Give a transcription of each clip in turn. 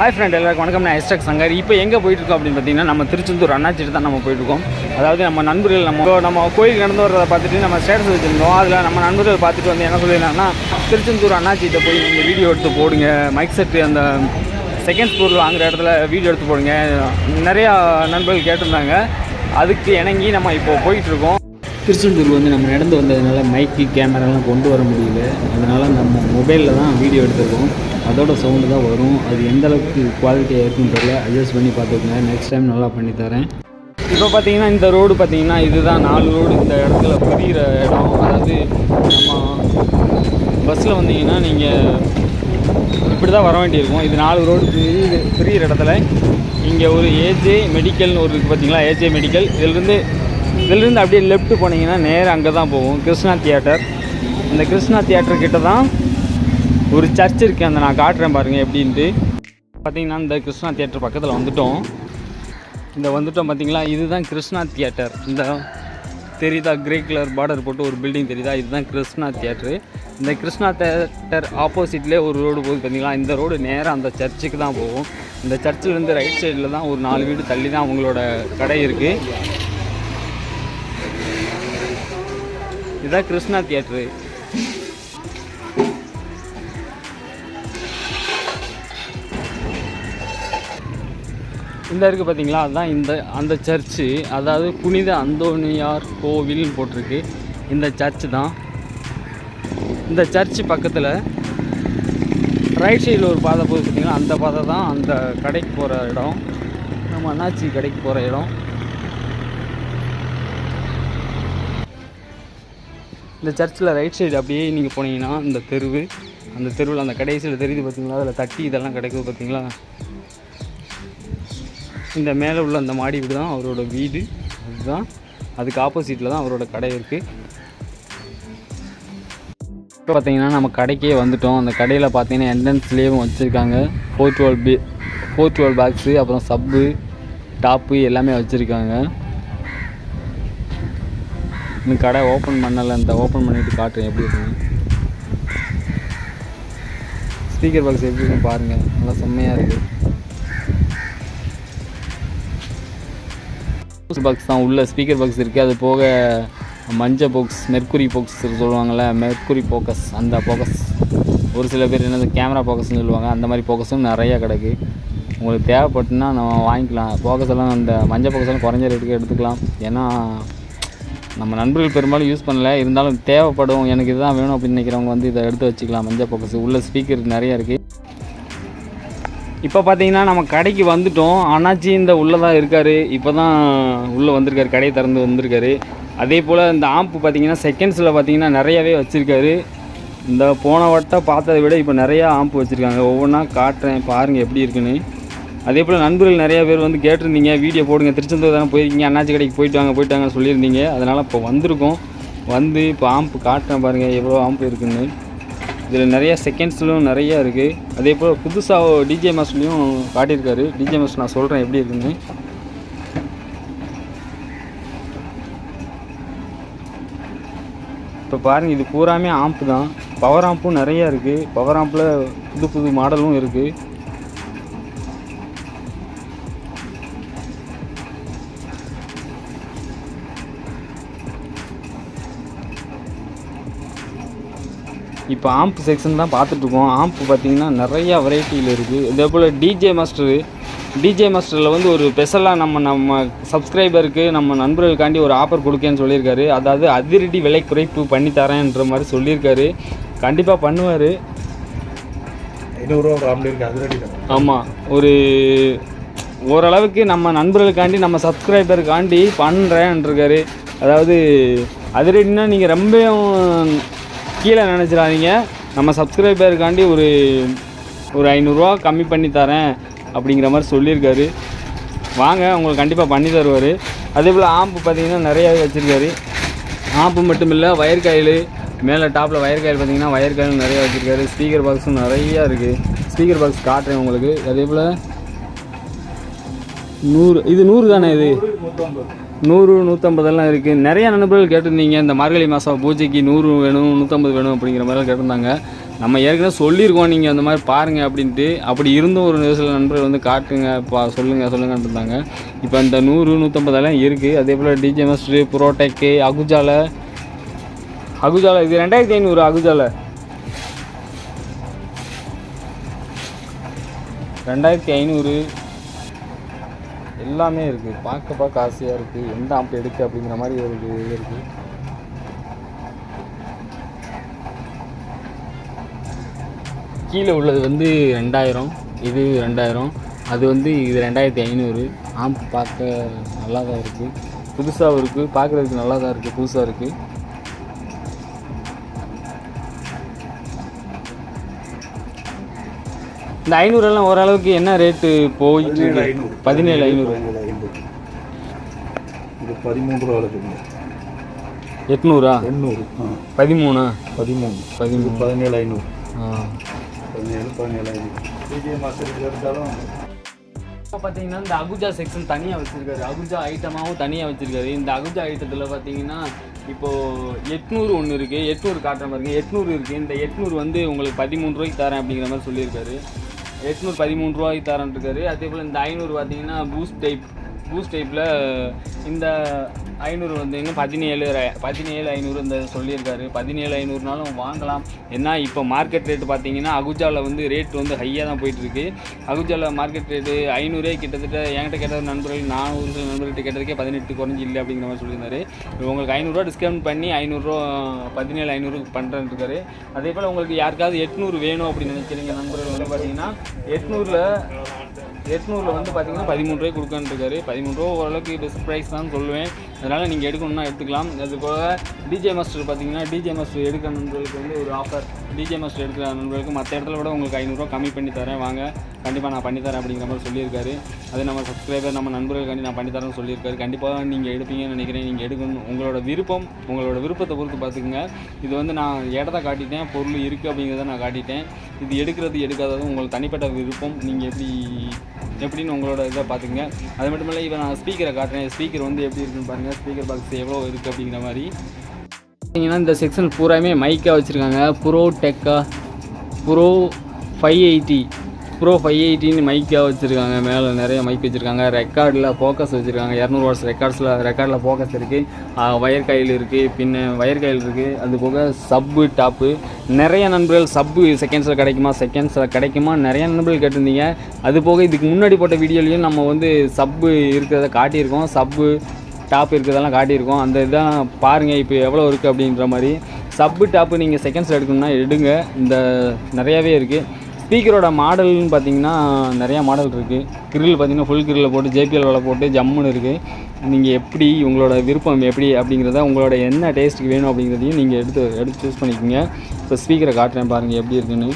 Hi friend எல்லாருக்கும் வணக்கம். நான் எஸ்டக் சங்கர். இப்போ எங்கே போயிட்டுருக்கோம் அப்படின்னு பார்த்தீங்கன்னா நம்ம திருச்செந்தூர் அண்ணாச்சிட்டு தான் நம்ம போயிட்டுருக்கோம். அதாவது நம்ம நண்பர்கள் நம்ம நம்ம கோயில் நடந்து வர்றதை பார்த்துட்டு நம்ம ஸ்டேட்டஸ் வச்சுருந்தோம். அதில் நம்ம நண்பர்கள் பார்த்துட்டு வந்து என்ன சொல்லியிருந்தாங்கன்னா திருச்செந்தூர் அண்ணாச்சிட்ட போய் நீங்கள் வீடியோ எடுத்து போடுங்க. மைக் செட்டு அந்த செகண்ட் ஸ்போர்ட் வாங்குற இடத்துல வீடியோ எடுத்து போடுங்க. நிறையா நண்பர்கள் கேட்டிருந்தாங்க. அதுக்கு இணங்கி நம்ம இப்போ போயிட்டுருக்கோம். திருச்செந்தூர் வந்து நம்ம நடந்து வந்ததுனால மைக்கு கேமராலாம் கொண்டு வர முடியல. அதனால் நம்ம மொபைலில் தான் வீடியோ எடுத்துருக்கோம். அதோட சவுண்டு தான் வரும். அது எந்த அளவுக்கு குவாலிட்டியாக இருக்குன்னு தெரியல. அட்ஜஸ்ட் பண்ணி பார்த்துக்கோங்க. நெக்ஸ்ட் டைம் நல்லா பண்ணி தரேன். இப்போ பார்த்தீங்கன்னா இந்த ரோடு பார்த்தீங்கன்னா இதுதான் நாலு ரோடு இந்த இடத்துல புரிகிற இடம். அதாவது நம்ம பஸ்ஸில் வந்தீங்கன்னா நீங்கள் இப்படி தான் வர வேண்டியிருக்கும். இது நாலு ரோடு பிரியுது இடத்துல. இங்கே ஒரு ஏஜே மெடிக்கல்னு ஒரு இருக்குது பார்த்தீங்களா? ஏஜே மெடிக்கல் இதிலிருந்து இதிலிருந்து அப்படியே லெஃப்ட் போனீங்கன்னா நேராக அங்கே தான் போகும். கிருஷ்ணா தியேட்டர் இந்த கிருஷ்ணா தியேட்டர் கிட்ட தான் ஒரு சர்ச் இருக்குது அந்த நான் காட்டுறேன் பாருங்கள் எப்படின்ட்டு. பார்த்தீங்கன்னா இந்த கிருஷ்ணா தியேட்டர் பக்கத்தில் வந்துட்டோம். இந்த வந்துட்டோம் பார்த்தீங்களா இதுதான் கிருஷ்ணா தியேட்டர். இந்த தெரியுதா? கிரே கலர் பார்டர் போட்டு ஒரு பில்டிங் தெரியுதா? இதுதான் கிருஷ்ணா தியேட்டரு. இந்த கிருஷ்ணா தியேட்டர் ஆப்போசிட்லேயே ஒரு ரோடு போகுது பார்த்தீங்களா இந்த ரோடு நேராக அந்த சர்ச்சுக்கு தான் போகும். இந்த சர்ச்சிலேருந்து ரைட் சைடில் தான் ஒரு நாலு வீடு தள்ளி தான் அவங்களோட கடை இருக்குது இதுதான் கிருஷ்ணா தியேட்டரு. இந்த இருக்குது பார்த்தீங்களா அதுதான் இந்த அந்த சர்ச்சு அதாவது புனித அந்தோனியார் கோவில்னு போட்டிருக்கு. இந்த சர்ச்சு தான். இந்த சர்ச்சு பக்கத்தில் ரைட் சைடில் ஒரு பாதை போய் பார்த்தீங்கன்னா அந்த பாதை தான் அந்த கடைக்கு போகிற இடம். நம்ம அண்ணாச்சி கடைக்கு போகிற இடம். இந்த சர்ச்சில் ரைட் சைடு அப்படியே நீங்கள் போனீங்கன்னா இந்த தெருவு அந்த தெருவில் அந்த கடைசியில் தெரியுது பார்த்தீங்களா அதில் தட்டி இதெல்லாம் கிடைக்குது பார்த்தீங்களா இந்த மேலே உள்ள அந்த மாடி வீடு தான் அவரோட வீடு. அதுதான் அதுக்கு ஆப்போசிட்டில் தான் அவரோட கடை இருக்குது இப்போ பார்த்தீங்கன்னா நம்ம கடைக்கே வந்துட்டோம். அந்த கடையில் பார்த்தீங்கன்னா என்ட்ரன்ஸ்லேயும் வச்சுருக்காங்க. Four twelve B four twelve box அப்புறம் சப்பு டாப்பு எல்லாமே வச்சுருக்காங்க. இன்னும் கடை ஓப்பன் பண்ணலை. இந்த ஓப்பன் பண்ணிவிட்டு காட்டுறேன் எப்படி இருக்குங்க ஸ்பீக்கர் பாக்ஸ் எப்படி இருக்குன்னு பாருங்கள் நல்லா செம்மையாக இருக்குது பாக்ஸ் தான் உள்ள ஸ்பீக்கர் பாக்ஸ் இருக்குது அது போக மஞ்சள் பாக்ஸ் மெர்க்குரி பாக்ஸ் சொல்லுவாங்கள்ல மெர்க்குரி ஃபோக்கஸ் அந்த ஃபோக்கஸ் ஒரு சில பேர் என்னது கேமரா ஃபோக்கஸ்னு சொல்லுவாங்க. அந்த மாதிரி ஃபோக்கஸும் நிறையா கிடக்கு. உங்களுக்கு தேவைப்பட்டுனா நம்ம வாங்கிக்கலாம். ஃபோக்கஸ் எல்லாம் அந்த மஞ்சள் ஃபோக்கஸ் எல்லாம் குறைஞ்ச ரேட்டுக்கு எடுத்துக்கலாம். ஏன்னா நம்ம நண்பர்கள் பெரும்பாலும் யூஸ் பண்ணல. இருந்தாலும் தேவைப்படும். எனக்கு இதுதான் வேணும் அப்படின்னு நினைக்கிறவங்க வந்து இதை எடுத்து வச்சுக்கலாம். மஞ்சள் ஃபோக்கஸ் உள்ள ஸ்பீக்கர் நிறையா இருக்குது இப்போ பார்த்தீங்கன்னா நம்ம கடைக்கு வந்துட்டோம். அண்ணாச்சி இந்த உள்ளே தான் இருக்கார். இப்போ தான் உள்ளே வந்திருக்காரு. கடையை திறந்து வந்திருக்காரு. அதே போல் இந்த ஆம்பு பார்த்தீங்கன்னா செகண்ட்ஸில் பார்த்தீங்கன்னா நிறையாவே வச்சுருக்காரு. இந்த போன வட்டம் பார்த்ததை விட இப்போ நிறையா ஆம்பு வச்சுருக்காங்க. ஒவ்வொன்றா காட்டுறேன். பாருங்கள் எப்படி இருக்குன்னு. அதே போல் நண்பர்கள் நிறையா பேர் வந்து கேட்டிருந்தீங்க. வீடியோ போடுங்க. திருச்செந்தூர் தானே போயிருக்கீங்க. அண்ணாச்சி கடைக்கு போயிட்டு வாங்க போயிட்டு வாங்கன்னு சொல்லியிருந்தீங்க. அதனால் இப்போ வந்திருக்கோம். வந்து இப்போ ஆம்பு காட்டுறேன் பாருங்கள் எவ்வளோ ஆம்பு இருக்குன்னு. இதில் நிறைய செகண்ட்ஸ்லும் நிறையா இருக்குது அதே போல் புதுசாக டிஜே மாஸ்ட்லேயும் காட்டியிருக்காரு. டிஜே மாஸ்டர் நான் சொல்கிறேன் எப்படி இருக்குன்னு. இப்போ பாருங்கள் இது பூராமே ஆம்ப்பு தான். பவர் ஆம்பும் நிறையா இருக்குது பவர் ஆம்பில் புது புது மாடலும் இருக்குது இப்போ ஆம்ப் செக்ஷன் தான் பார்த்துட்ருக்கோம். ஆம்ப் பார்த்தீங்கன்னா நிறையா வெரைட்டியில் இருக்குது இதே போல் டிஜே மாஸ்டரு டிஜே மாஸ்டரில் வந்து ஒரு ஸ்பெஷலாக நம்ம நம்ம சப்ஸ்கிரைபருக்கு நம்ம நண்பர்களுக்காண்டி ஒரு ஆஃபர் கொடுக்கேன்னு சொல்லியிருக்காரு. அதாவது அதிரடி விலை குறைப்பு பண்ணி தரேன்ற மாதிரி சொல்லியிருக்காரு. கண்டிப்பாக பண்ணுவார். ஐநூறுரூவா ஆமாம் ஒரு ஓரளவுக்கு நம்ம நண்பர்களுக்காண்டி நம்ம சப்ஸ்கிரைபருக்காண்டி பண்ணுறேன்ருக்காரு அதாவது அதிரடினா நீங்கள் ரொம்பவும் கீழே நினச்சிடாதீங்க. நம்ம சப்ஸ்கிரைபருக்காண்டி ஒரு ஒரு ஐநூறுரூவா கம்மி பண்ணி தரேன் அப்படிங்கிற மாதிரி சொல்லியிருக்காரு. வாங்க உங்களுக்கு கண்டிப்பாக பண்ணி தருவார். அதே போல் ஆம்பு பார்த்தீங்கன்னா நிறையாவே வச்சுருக்காரு. ஆம்பு மட்டும் இல்லை வயர் காயில் மேலே டாப்பில் வயர் காயில் பார்த்தீங்கன்னா வயர் காயில் நிறையா வச்சுருக்காரு. ஸ்பீக்கர் பாக்ஸும் நிறையா இருக்குது ஸ்பீக்கர் பாக்ஸ் காட்டுறேன் உங்களுக்கு. அதே போல் நூறு இது நூறு தானே இது? நூறு நூற்றம்பதெல்லாம் இருக்குது நிறைய நண்பர்கள் கேட்டிருந்தீங்க இந்த மார்கழி மாதம் பூஜைக்கு நூறு வேணும் நூற்றம்பது வேணும் அப்படிங்கிற மாதிரிலாம் கேட்டிருந்தாங்க. நம்ம ஏற்கனவே சொல்லியிருக்கோம் நீங்கள் அந்த மாதிரி பாருங்கள் அப்படின்ட்டு. அப்படி இருந்தும் ஒரு சில நண்பர்கள் வந்து காட்டுங்க பா சொல்லுங்கள் சொல்லுங்கன்னு இருந்தாங்க. இப்போ இந்த நூறு நூற்றம்பதெல்லாம் இருக்குது அதே போல் டிஜே மஸ்ட்ரு புரோட்டெக்கு அகுஜால. அகுஜால இது ரெண்டாயிரத்தி ஐநூறு அகுஜால. ரெண்டாயிரத்தி ஐநூறு. எல்லாமே இருக்குது பார்க்க பார்க்க ஆசையாக இருக்குது எந்த ஆம்பு எடுக்க அப்படிங்கிற மாதிரி ஒரு இது இருக்குது கீழே உள்ளது வந்து ரெண்டாயிரம். இது ரெண்டாயிரம். அது வந்து இது ரெண்டாயிரத்தி ஐநூறு. ஆம்பு பார்க்க நல்லா தான் இருக்குது புதுசாகவும் இருக்குது பார்க்குறதுக்கு நல்லா தான் இருக்குது புதுசாக இருக்குது இந்த ஐநூறெல்லாம் ஓரளவுக்கு என்ன ரேட்டு போயிட்டு இருக்கு? பதினேழு ஐநூறு. பதினேழு ஐநூறு. இது பதிமூன்று ரூபா இருக்குங்க எட்நூறா? எண்ணூறு ஆ. பதிமூணா? பதிமூணு. பதிமூணு. இது பதினேழு ஐநூறு. ஆ. பதினேழு பதினேழு ஐநூறு. இப்போ பார்த்தீங்கன்னா இந்த அகுஜா செக்ஷன் தனியாக வச்சுருக்காரு. அகுஜா ஐட்டமாகவும் தனியாக வச்சுருக்காரு. இந்த அகுஜா ஐட்டத்தில் பார்த்தீங்கன்னா இப்போது எட்நூறு ஒன்று இருக்குது எட்நூறு காட்டுற மாதிரி இருக்குது எட்நூறு இருக்குது இந்த எட்நூறு வந்து உங்களுக்கு பதிமூணு ரூபாய்க்கு தரேன் அப்படிங்கிற மாதிரி சொல்லியிருக்காரு. எட்நூறு பதிமூணு ரூபாய்க்கு தரேன்ட்டுருக்காரு அதே போல் இந்த ஐநூறு பார்த்தீங்கன்னா பூஸ்ட் டைப் பூஸ்ட் டைப்பில் இந்த ஐநூறு வந்து பதினேழு ர- பதினேழு ஐநூறு இந்த சொல்லியிருக்காரு. பதினேழு ஐநூறுனாலும் வாங்கலாம். ஏன்னா இப்போ மார்க்கெட் ரேட்டு பார்த்தீங்கன்னா அகுஜாவில் வந்து ரேட் வந்து ஹையாக தான் போயிட்டுருக்கு. அகுஜாவில் மார்க்கெட் ரேட்டு ஐநூறே கிட்டத்தட்ட என்கிட்ட கேட்ட நண்பர்கள் நானூறு சில நண்பர்கிட்ட கேட்டதுக்கே பதினெட்டு குறைஞ்சி இல்லை அப்படிங்கிற மாதிரி சொல்லியிருந்தாரு. உங்களுக்கு ஐநூறுரூவா டிஸ்கவுண்ட் பண்ணி ஐநூறுரூவா பதினேழு ஐநூறுக்கு பண்ணுறேன்னு இருக்காரு. அதே போல் உங்களுக்கு யாருக்காவது எட்நூறு வேணும் அப்படின்னு நினைக்கிறீங்க நண்பர்கள் வந்து பார்த்தீங்கன்னா எட்நூறில் எட்நூறில் வந்து பார்த்தீங்கன்னா பதிமூணு ரூபாய் கொடுக்கன்னு இருக்காரு. பதிமூணு ரூபா ஓரளவுக்கு பெஸ்ட் ப்ரைஸ் தான் சொல்லுவேன். அதனால் நீங்கள் எடுக்கணும்னா எடுத்துக்கலாம். அது போக டிஜே மாஸ்டர் பார்த்தீங்கன்னா டிஜே மாஸ்டர் எடுக்கிற நண்பர்களுக்கு வந்து ஒரு ஆஃபர் டிஜே மாஸ்டர் எடுக்கிற நண்பர்களுக்கு மற்ற இடத்துல விட உங்களுக்கு ஐநூறுரூவா கம்மி பண்ணி தரேன். வாங்க. கண்டிப்பாக நான் பண்ணித்தரேன் அப்படிங்கிற மாதிரி சொல்லியிருக்காரு. அது நம்ம சப்ஸ்கிரைபர் நம்ம நண்பர்களுக்காண்டி நான் பண்ணி தரேன்னு சொல்லியிருக்காரு. கண்டிப்பாக நீங்கள் எடுப்பீங்கன்னு நினைக்கிறேன். நீங்கள் எடுக்கணும். உங்களோட விருப்பம் உங்களோட விருப்பத்தை பொறுத்து பார்த்துக்குங்க இது வந்து நான் இடத்த காட்டிட்டேன். பொருள் இருக்குது அப்படிங்கிறத நான் காட்டிட்டேன். இது எடுக்கிறது எடுக்காதது உங்களுக்கு தனிப்பட்ட விருப்பம். நீங்கள் எப்படி எப்படின்னு உங்களோட இதை பார்த்துங்க அது மட்டும் இல்லை இப்போ நான் ஸ்பீக்கரை காட்டுறேன். ஸ்பீக்கர் வந்து எப்படி இருக்குன்னு பாருங்கள் ஸ்பீக்கர் பாக்ஸ் எவ்வளோ இருக்குது அப்படிங்கிற மாதிரி. பார்த்தீங்கன்னா இந்த செக்ஷன் பூராமே மைக்காக வச்சுருக்காங்க. Pro deca pro five eighty pro five எயிட்டின்னு மைக்காக வச்சுருக்காங்க. மேலே நிறைய மைக் வச்சுருக்காங்க. ரெக்கார்டில் ஃபோக்கஸ் வச்சுருக்காங்க. இரநூறு வாட்ஸ் ரெக்கார்ட்ஸில் ரெக்கார்டில் ஃபோக்கஸ் இருக்குது வயர் கையில் இருக்குது பின்ன வயர் கையில் இருக்குது அது போக சப்பு டாப்பு நிறைய நண்பர்கள் சப்பு செகண்ட்ஸில் கிடைக்குமா? செகண்ட்ஸில் கிடைக்குமா? நிறைய நண்பர்கள் கேட்டிருந்தீங்க. அது போக இதுக்கு முன்னாடி போட்ட வீடியோலையும் நம்ம வந்து சப்பு இருக்கிறத காட்டியிருக்கோம். சப்பு டாப் இருக்கிறதெல்லாம் காட்டியிருக்கோம். அந்த இதான் பாருங்கள் இப்போ எவ்வளோ இருக்குது அப்படின்ற மாதிரி. சப்பு டாப்பு நீங்கள் செகண்ட்ஸில் எடுக்கணும்னா எடுங்க. இந்த நிறையாவே இருக்குது ஸ்பீக்கரோட மாடல்னு பார்த்தீங்கன்னா நிறையா மாடல் இருக்குது கிரில் பார்த்தீங்கன்னா ஃபுல் கிரில்ல போட்டு ஜேபிஎல் வேலை போட்டு ஜம்முன்னு இருக்குது நீங்கள் எப்படி உங்களோட விருப்பம் எப்படி அப்படிங்கிறத உங்களோட என்ன டேஸ்ட்டுக்கு வேணும் அப்படிங்கிறதையும் நீங்கள் எடுத்து எடுத்து சூஸ் பண்ணிக்கோங்க. இப்போ ஸ்பீக்கரை காட்டுறேன் பாருங்கள் எப்படி இருக்குன்னு.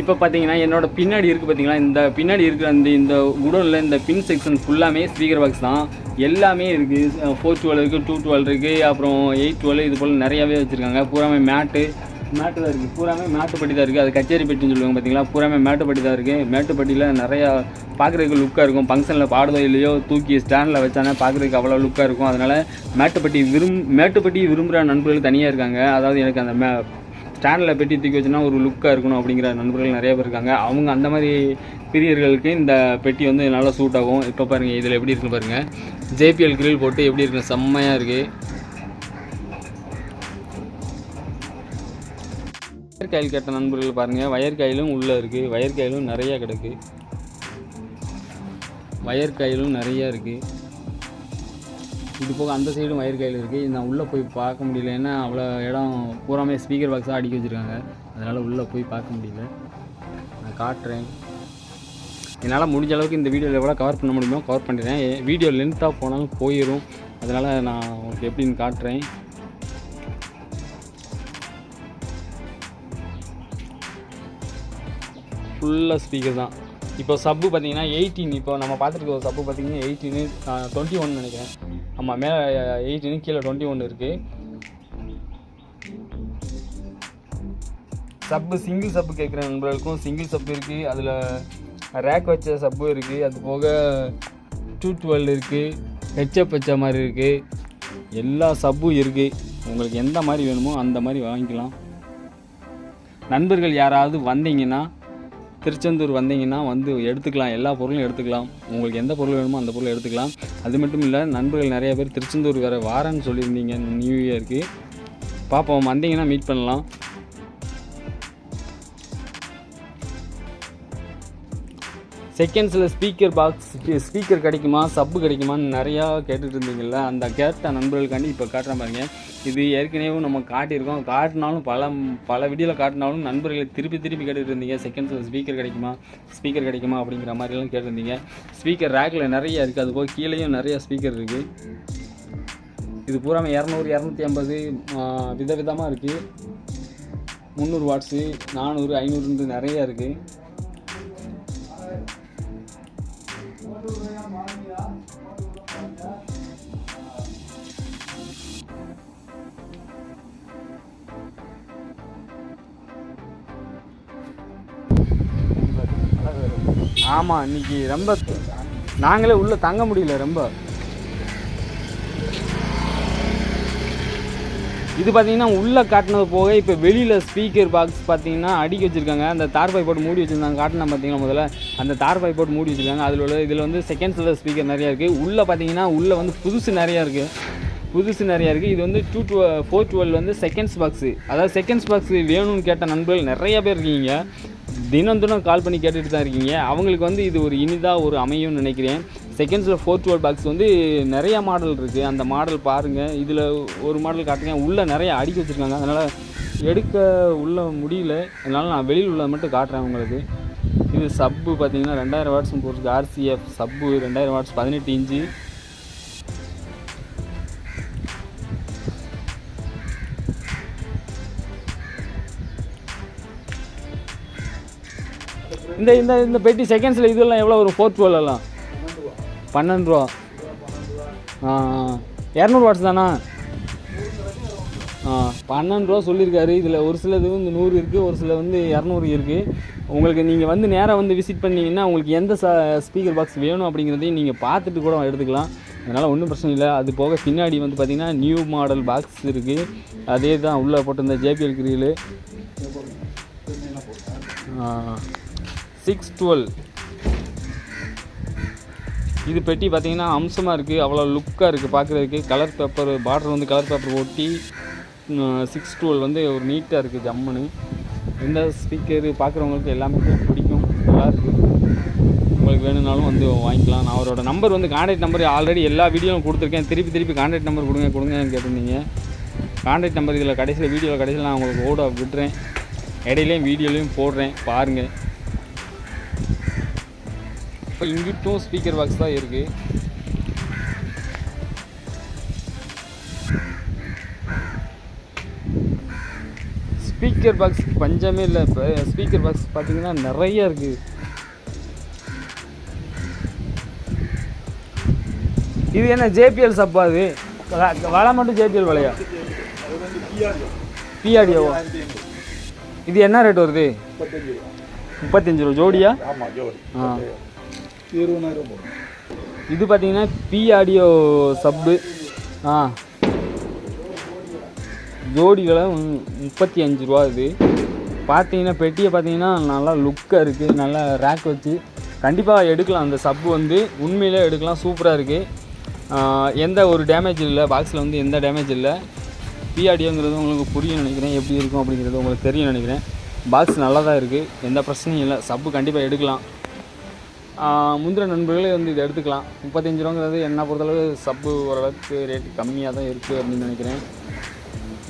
இப்போ பார்த்தீங்கன்னா என்னோட பின்னாடி இருக்குது பார்த்தீங்களா இந்த பின்னாடி இருக்கிற அந்த இந்த குடோனில் இந்த பின் செக்ஷன் ஃபுல்லாமே ஸ்பீக்கர் பாக்ஸ் தான். எல்லாமே இருக்குது ஃபோர் டுவெல் இருக்குது டூ டுவெல் இருக்குது அப்புறம் எயிட் டுவெல் இது போல் நிறையாவே வச்சுருக்காங்க. பூராமே மேட்டு மேட்டு தான் இருக்குது பூராமே மேட்டுப்பட்டி தான் இருக்குது அது கச்சேரி பெட்டின்னு சொல்லுவாங்க பார்த்தீங்களா பூராமே மேட்டுப்பட்டி தான் இருக்குது மேட்டுப்பட்டியில் நிறையா பார்க்குறதுக்கு லுக்காக இருக்கும். ஃபங்க்ஷனில் பாடுதோ இல்லையோ தூக்கி ஸ்டாண்டில் வச்சானே பார்க்குறதுக்கு அவ்வளோ லுக்காக இருக்கும். அதனால் மேட்டுப்பட்டி விரும் மேட்டுப்பட்டி விரும்புகிற நண்பர்கள் தனியாக இருக்காங்க. அதாவது எனக்கு அந்த மே ஸ்டாண்டில் பெட்டி தூக்கி வச்சுன்னா ஒரு லுக்காக இருக்கணும் அப்படிங்கிற நண்பர்கள் நிறைய பேர் இருக்காங்க. அவங்க அந்த மாதிரி பிரியர்களுக்கு இந்த பெட்டி வந்து நல்லா சூட் ஆகும். இப்போ பாருங்கள் இதில் எப்படி இருக்குன்னு பாருங்கள் ஜேபிஎல் கிரில் போட்டு எப்படி இருக்கு? செம்மையாக இருக்குது வயற்காயில் கேட்ட நண்பர்கள் பாருங்கள் வயற்காயிலும் உள்ளே இருக்குது வயற்காயிலும் நிறையா கிடக்கு. வயற்காயிலும் நிறையா இருக்குது இது போக அந்த சைடும் வயர் கையில் இருக்குது நான் உள்ளே போய் பார்க்க முடியல. ஏன்னா அவ்வளோ இடம் பூராமே ஸ்பீக்கர் பாக்ஸாக அடிக்க வச்சுருக்காங்க. அதனால் உள்ளே போய் பார்க்க முடியல. நான் காட்டுறேன். என்னால் முடிஞ்ச அளவுக்கு இந்த வீடியோவில் எவ்வளோ கவர் பண்ண முடியுமோ கவர் பண்ணிடுறேன். வீடியோ லென்த்தாக போனாலும் போயிடும் அதனால் நான் உங்களுக்கு எப்படின்னு காட்டுறேன். ஃபுல்லாக ஸ்பீக்கர் தான். இப்போ சப்பு பார்த்தீங்கன்னா எயிட்டீன் இப்போ நம்ம பார்த்துருக்க ஒரு சப்பு பார்த்தீங்கன்னா எயிட்டீனு டுவெண்ட்டி ஒன் நினைக்கிறேன். ஆமாம் மேலே எயிட்டீனு கீழே டுவெண்ட்டி ஒன் இருக்குது சப்பு சிங்கிள் சப்பு கேட்குற நண்பர்களுக்கும் சிங்கிள் சப்பு இருக்குது அதில் ரேக் வச்ச சப்பு இருக்குது அது போக டூ டுவெல் இருக்குது ஹெச்எப் வச்ச மாதிரி இருக்குது எல்லா சப்பும் இருக்குது உங்களுக்கு எந்த மாதிரி வேணுமோ அந்த மாதிரி வாங்கிக்கலாம். நண்பர்கள் யாராவது வந்தீங்கன்னா திருச்செந்தூர் வந்தீங்கன்னா வந்து எடுத்துக்கலாம் எல்லா பொருளும் எடுத்துக்கலாம். உங்களுக்கு எந்த பொருள் வேணுமோ அந்த பொருளை எடுத்துக்கலாம். அது மட்டும் இல்லை நண்பர்கள் நிறைய பேர் திருச்செந்தூர் வேறு வாரன்னு சொல்லியிருந்தீங்க நியூ இயருக்கு பார்ப்போம் வந்தீங்கன்னா மீட் பண்ணலாம். செகண்ட்ஸில் ஸ்பீக்கர் பாக்ஸ் ஸ்பீக்கர் கிடைக்குமா சப்பு கிடைக்குமான்னு நிறையா கேட்டுட்டு இருந்தீங்கல்ல அந்த கேட்ட நண்பர்களுக்காண்டி இப்போ காட்டுறேன் பாருங்க. இது ஏற்கனவே நம்ம காட்டியிருக்கோம். காட்டினாலும் பல பல வீடியோவில் காட்டினாலும் நண்பர்களை திருப்பி திருப்பி கேட்டுட்டு இருந்தீங்க செகண்ட்ஸில் ஸ்பீக்கர் கிடைக்குமா? ஸ்பீக்கர் கிடைக்குமா? அப்படிங்கிற மாதிரிலாம் கேட்டிருந்தீங்க. ஸ்பீக்கர் ரேக்கில் நிறைய இருக்குது அது போக கீழேயும் நிறைய ஸ்பீக்கர் இருக்குது இது பூரா இரநூறு இரநூத்தி ஐம்பது விதவிதமாக இருக்குது முந்நூறு வாட்ஸு நானூறு ஐநூறுன்ட்டு நிறைய இருக்குது ஆமாம் இன்னைக்கு ரொம்ப நாங்களே உள்ளே தங்க முடியல ரொம்ப. இது பார்த்தீங்கன்னா உள்ளே காட்டினது போக இப்போ வெளியில் ஸ்பீக்கர் பாக்ஸ் பார்த்தீங்கன்னா அடுக்கி வச்சுருக்காங்க. அந்த தார்பாய் போட்டு மூடி வச்சுருந்தாங்க. காட்டினா பார்த்தீங்கன்னா முதல்ல அந்த தார் பை போட்டு மூடி வச்சுருக்காங்க. அதில் உள்ள இதில் வந்து செகண்ட்ஸில் ஸ்பீக்கர் நிறையா இருக்குது உள்ளே பார்த்தீங்கன்னா உள்ளே வந்து புதுசு நிறையா இருக்குது புதுசு நிறையா இருக்குது இது வந்து டூ டூ ஃபோர் டுவெல் வந்து செகண்ட்ஸ் பாக்ஸு அதாவது செகண்ட்ஸ் பாக்ஸு வேணும்னு கேட்ட நண்பர்கள் நிறைய பேர் இருக்கீங்க. தினம் தினம் கால் பண்ணி கேட்டுகிட்டு தான் இருக்கீங்க. அவங்களுக்கு வந்து இது ஒரு இனிதாக ஒரு அமையும்னு நினைக்கிறேன். செகண்ட்ஸில் ஃபோர் டுவெல் பாக்ஸ் வந்து நிறைய மாடல் இருக்குது அந்த மாடல் பாருங்கள் இதில் ஒரு மாடல் காட்டுங்க. உள்ளே நிறைய அடுக்கி வச்சுருக்காங்க. அதனால் எடுக்க உள்ள முடியல. அதனால் நான் வெளியில் உள்ளதை மட்டும் காட்டுறேன் உங்களுக்கு. இது சப்பு பார்த்தீங்கன்னா ரெண்டாயிரம் வாட்ஸும் போட்டிருக்கு. ஆர்சிஎஃப் சப்பு ரெண்டாயிரம் வாட்ஸ் பதினெட்டு இன்ச்சு. இந்த இந்த இந்த பெட்டி செகண்ட்ஸில் இதெல்லாம் எவ்வளோ வரும்? ஃபோர் டுவெல்லாம் பன்னெண்டு ரூபா. ஆ இரநூறு வாட்ஸ் தானா? ஆ பன்னெண்டு ரூபா சொல்லியிருக்காரு இதில் ஒரு சிலது வந்து நூறு இருக்குது ஒரு சில வந்து இரநூறு இருக்குது உங்களுக்கு நீங்கள் வந்து நேராக வந்து விசிட் பண்ணிங்கன்னா உங்களுக்கு எந்த ச ஸ்பீக்கர் பாக்ஸ் வேணும் அப்படிங்கிறதையும் நீங்கள் பார்த்துட்டு கூட எடுத்துக்கலாம். அதனால் ஒன்றும் பிரச்சனை இல்லை. அது போக பின்னாடி வந்து பார்த்திங்கன்னா நியூ மாடல் பாக்ஸ் இருக்குது அதே தான் உள்ளே போட்டிருந்த ஜேபிஎல் கிரியில் சிக்ஸ் டுவெல் இது பெட்டி பார்த்தீங்கன்னா அம்சமாக இருக்குது அவ்வளோ லுக்காக இருக்குது பார்க்குறதுக்கு கலர் பேப்பர் பார்டர் வந்து கலர் பேப்பர் ஒட்டி சிக்ஸ் டுவெல் வந்து ஒரு நீட்டாக இருக்குது ஜம்முன்னு இந்த ஸ்பீக்கர் பார்க்குறவங்களுக்கு எல்லாமே பிடிக்கும். நல்லா இருக்குது உங்களுக்கு வேணும்னாலும் வந்து வாங்கிக்கலாம். நான் அவரோட நம்பர் வந்து கான்டாக்ட் நம்பர் ஆல்ரெடி எல்லா வீடியோவும் கொடுத்துருக்கேன். திருப்பி திருப்பி கான்டாக்ட் நம்பர் கொடுங்க கொடுங்கன்னு கேட்டிருந்தீங்க. கான்டாக்ட் நம்பர் இதில் கடைசியில் வீடியோவில் கடைசியில் நான் உங்களுக்கு ஓட விட்டுறேன். இடையிலையும் வீடியோலையும் போடுறேன். பாருங்கள் இப்போ இங்கிட்டும் ஸ்பீக்கர் பாக்ஸ் தான் இருக்குது ஸ்பீக்கர் பாக்ஸ் பஞ்சமே இல்லை. இப்போ ஸ்பீக்கர் பாக்ஸ் பார்த்தீங்கன்னா நிறைய இருக்குது இது என்ன ஜேபிஎல் சப்பா அது? வலை மட்டும் ஜேபிஎல் வலையா? பிஆர்டிஓ இது என்ன ரேட் வருது? முப்பத்தஞ்சு ரூபா ஜோடியா? ஆமாம் ஜோடி. ஆ. இருபதாயிரம் போடும் இது பார்த்தீங்கன்னா பி ஆடியோ சப்பு ஆ. ஜோடி விலை மு- முப்பத்தி அஞ்சு ரூபா இது. பார்த்தீங்கன்னா பெட்டியை பார்த்தீங்கன்னா நல்லா லுக்காக இருக்குது நல்லா ரேக் வச்சு. கண்டிப்பாக எடுக்கலாம். அந்த சப்பு வந்து உண்மையிலே எடுக்கலாம். சூப்பராக இருக்குது எந்த ஒரு டேமேஜ் இல்லை. பாக்ஸில் வந்து எந்த டேமேஜ் இல்லை. பிஆடியோங்கிறது உங்களுக்கு புரியும் நினைக்கிறேன். எப்படி இருக்கும் அப்படிங்கிறது உங்களுக்கு தெரியும் நினைக்கிறேன். பாக்ஸ் நல்லா தான் இருக்குது எந்த பிரச்சனையும் இல்லை. சப்பு கண்டிப்பாக எடுக்கலாம். முந்திர நண்பர்களே வந்து இதை எடுத்துக்கலாம். முப்பத்தஞ்சு ரூபாங்கிறது என்ன பொறுத்தளவு சப்பு ஓரளவுக்கு ரேட் கம்மியாக தான் இருக்குது அப்படின்னு நினைக்கிறேன்.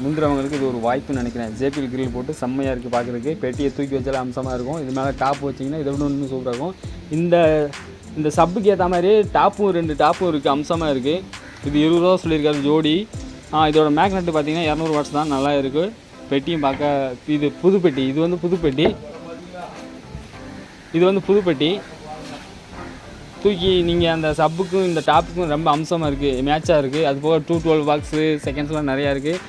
முந்திரவங்களுக்கு இது ஒரு வாய்ப்புன்னு நினைக்கிறேன். ஜேபிஎல் கிரில் போட்டு செம்மையாக இருக்குது பார்க்குறதுக்கு பெட்டியை தூக்கி வச்சாலே அம்சமாக இருக்கும். இது மேலே டாப் வச்சிங்கன்னா இதை விட இன்னும் சூப்பராக இருக்கும். இந்த இந்த சப்புக்கு ஏற்ற மாதிரி டாப்பும் ரெண்டு டாப்பும் இருக்குது அம்சமாக இருக்குது இது இருபது ரூபா சொல்லியிருக்காரு ஜோடி. இதோட மேக்னெட் பார்த்தீங்கன்னா இரநூறு வாட்ஸ் தான். நல்லா இருக்குது பெட்டியும் பார்க்க இது புது பெட்டி இது வந்து புது பெட்டி இது வந்து புது பெட்டி தூக்கி நீங்கள் அந்த சப்புக்கும் இந்த டாப்புக்கும் ரொம்ப அம்சமாக இருக்குது மேட்சாக இருக்குது அது போக டூ டுவெல் பாக்ஸு செகண்ட்ஸ்லாம் நிறையா இருக்குது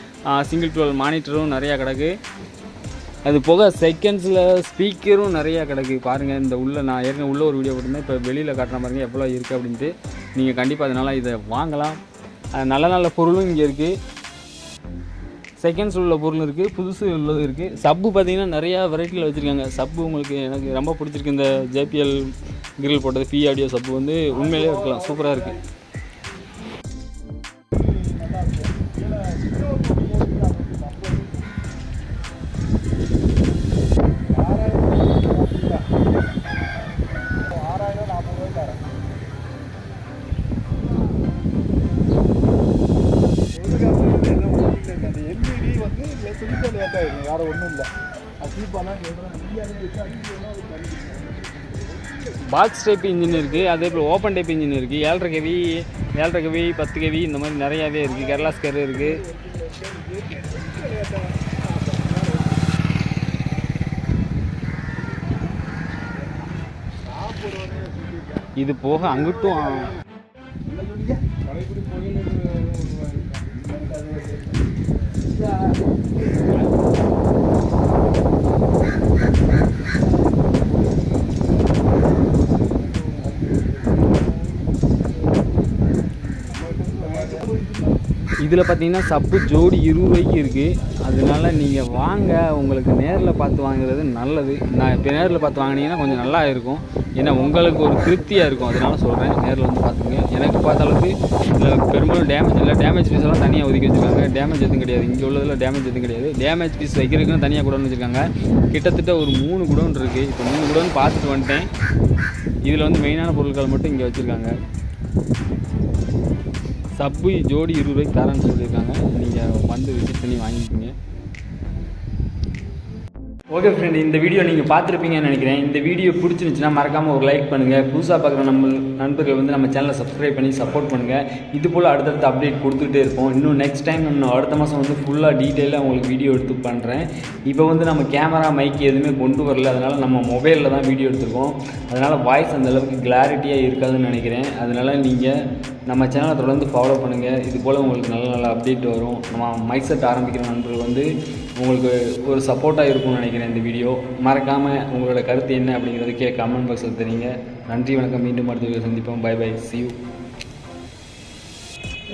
சிங்கிள் டுவெல் மானிட்டரும் நிறையா கிடக்கு. அது போக செகண்ட்ஸில் ஸ்பீக்கரும் நிறையா கிடக்கு. பாருங்கள் இந்த உள்ளே நான் ஏற்கனவே உள்ள ஒரு வீடியோ போட்டிருந்தேன். இப்போ வெளியில் காட்டுற பாருங்கள் எவ்வளோ இருக்குது அப்படின்ட்டு. நீங்கள் கண்டிப்பாக அதனால் இதை வாங்கலாம். நல்ல நல்ல பொருளும் இங்கே இருக்குது செகண்ட்ஸ் உள்ள பொருள் இருக்குது புதுசு உள்ளது இருக்குது சப்பு பார்த்தீங்கன்னா நிறையா வெரைட்டியில் வச்சுருக்காங்க. சப்பு உங்களுக்கு எனக்கு ரொம்ப பிடிச்சிருக்கு. இந்த ஜேபிஎல் கிரில் போட்டது பி ஆடியோ சப்பு வந்து உண்மையிலே இருக்கலாம். சூப்பராக இருக்குது பாக்ஸ் டைப் இன்ஜின் இருக்குது அதே போல் ஓப்பன் டைப் இன்ஜின் இருக்குது ஏழரை கவி ஏழரை கவி பத்து கவி இந்த மாதிரி நிறையாவே இருக்குது கேரளா ஸ்கேர் இருக்குது இது போக அங்கிட்டும் இதில் பார்த்தீங்கன்னா சப்பு ஜோடி இருபது ரூபாய்க்கு இருக்குது அதனால நீங்கள் வாங்க உங்களுக்கு நேரில் பார்த்து வாங்குறது நல்லது. நான் இப்போ நேரில் பார்த்து வாங்கினீங்கன்னா கொஞ்சம் நல்லா இருக்கும். ஏன்னா உங்களுக்கு ஒரு திருப்தியாக இருக்கும். அதனால சொல்கிறேன் நேரில் வந்து பார்த்துங்க எனக்கு பார்த்த அளவுக்கு இதில் பெரும்பாலும் டேமேஜ் இல்லை. டேமேஜ் பீஸ் எல்லாம் தனியாக ஒதுக்கி வச்சுருக்காங்க. டேமேஜ் எதுவும் கிடையாது. இங்கே உள்ளதில் டேமேஜ் எதுவும் கிடையாது. டேமேஜ் பீஸ் வைக்கிறதுக்குன்னு தனியாக குடோன் வச்சுருக்காங்க. கிட்டத்தட்ட ஒரு மூணு குடோன் இருக்குது இப்போ மூணு குடோன் பார்த்துட்டு வந்துட்டேன். இதில் வந்து மெயினான பொருட்கள் மட்டும் இங்கே வச்சுருக்காங்க. சப்பு ஜோடி இருபது ரூபாய்க்கு தரேன்னு சொல்லியிருக்காங்க. நீங்கள் வந்து விசிட் பண்ணி வாங்கிக்கோங்க. ஓகே ஃப்ரெண்ட் இந்த வீடியோ நீங்கள் பார்த்துருப்பீங்கன்னு நினைக்கிறேன். இந்த வீடியோ பிடிச்சிருந்துச்சுன்னா மறக்காமல் ஒரு லைக் பண்ணுங்கள் புதுசாக பார்க்குற நம்ம நண்பர்கள் வந்து நம்ம சேனலை சப்ஸ்கிரைப் பண்ணி சப்போர்ட் பண்ணுங்கள் இது போல் அடுத்தடுத்த அப்டேட் கொடுத்துட்டே இருப்போம். இன்னும் நெக்ஸ்ட் டைம் இன்னும் அடுத்த மாதம் வந்து ஃபுல்லாக டீட்டெயிலாக உங்களுக்கு வீடியோ எடுத்து பண்ணுறேன் இப்போ வந்து நம்ம கேமரா மைக் எதுவுமே கொண்டு வரல. அதனால் நம்ம மொபைலில் தான் வீடியோ எடுத்துருக்கோம். அதனால் வாய்ஸ் அந்தளவுக்கு கிளாரிட்டியாக இருக்காதுன்னு நினைக்கிறேன். அதனால் நீங்கள் நம்ம சேனலை தொடர்ந்து ஃபாலோ பண்ணுங்கள் இது போல் உங்களுக்கு நல்ல நல்ல அப்டேட் வரும். நம்ம மைக் செட் ஆரம்பிக்கிற நண்பர்கள் வந்து உங்களுக்கு ஒரு சப்போர்ட்டாக இருக்கும்னு நினைக்கிறேன் இந்த வீடியோ மறக்காமல் உங்களோட கருத்து என்ன அப்படிங்கிறதுக்கே கமெண்ட் பாக்ஸில் தெரியுங்க. நன்றி வணக்கம். மீண்டும் அடுத்த வீடியோ சந்திப்போம். By by see